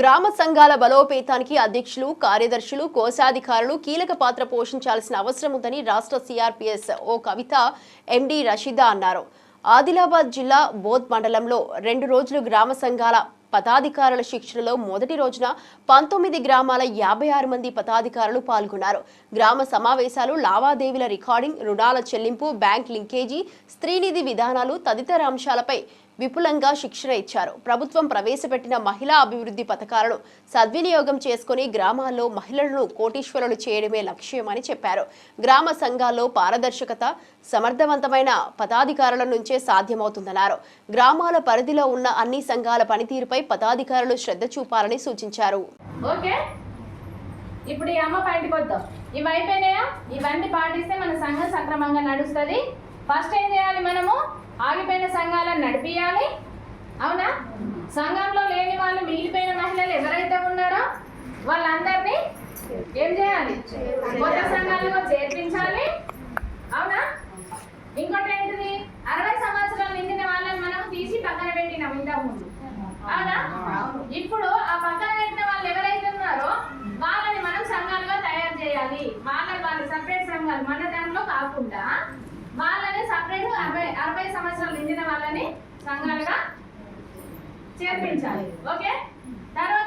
గ్రామ సంఘాల బలోపేతానికి అధ్యక్షులు కార్యదర్శులు కోశాధికారులు కీలక పాత్ర పోషించాల్సిన అవసరం ఉందని రాష్ట్ర సిఆర్పిఎస్ ఓ కవిత ఎండి రషీదా అన్నారు. ఆదిలాబాద్ జిల్లా బోధ్ మండలంలో రెండు రోజులు గ్రామ సంఘాల పదాధికారుల శిక్షణలో మొదటి రోజున పంతొమ్మిది గ్రామాల యాభై ఆరు మంది పదాధికారులు పాల్గొన్నారు. గ్రామ సమావేశాలు లావాదేవీల రికార్డింగ్ రుణాల చెల్లింపు బ్యాంక్ లింకేజీ స్త్రీనిధి విధానాలు తదితర అంశాలపై విపులంగా శిక్షణ ఇచ్చారు. ప్రభుత్వం ప్రవేశపెట్టిన మహిళా అభివృద్ధి పథకాలను సద్వినియోగం చేసుకుని గ్రామాల్లో మహిళలను కోటీశ్వరులు చేయడమే లక్ష్యమని చెప్పారు. గ్రామ సంఘాల్లో పారదర్శకత సమర్థవంతమైన పదాధికారుల నుంచే సాధ్యమవుతుందన్నారు. గ్రామాల పరిధిలో ఉన్న అన్ని సంఘాల పనితీరుపై పదాధికారులు శ్రద్ధ చూపాలని సూచించారు. ఓకే. ఇప్పుడు ఈ అమ్మ పాయింట్కి వద్దాం. ఇవి అయిపోయినాయా? ఇవన్నీ పాటిస్తే మన సంఘం సక్రమంగా నడుస్తుంది. ఫస్ట్ ఏం చేయాలి మనము? ఆగిపోయిన సంఘాలను నడిపియాలి. అవునా? సంఘంలో లేని వాళ్ళు మిగిలిపోయిన మహిళలు ఎవరైతే ఉన్నారో వాళ్ళందరినీ ఏం చేయాలి? కొత్త సంఘాలుగా చేర్పించాలి. అవునా? ఇంకోటి ఏంటిది? అరవై సంవత్సరాలు నిండిన వాళ్ళని మనం తీసి పక్కన పెట్టినాం ఇంతకు ముందు అవునా? ఇప్పుడు ఆ పక్కన పెట్టిన వాళ్ళు ఎవరైతే ఉన్నారో వాళ్ళని మనం సంఘాలుగా తయారు చేయాలి. వాళ్ళని వాళ్ళ సపరేట్ సంఘాలు మన దాంట్లో కాకుండా వాళ్ళని సపరేట్ అరవై అరవై సంవత్సరాలు నిండిన వాళ్ళని సంఘాలుగా చేర్పించాలి. ఓకే? తర్వాత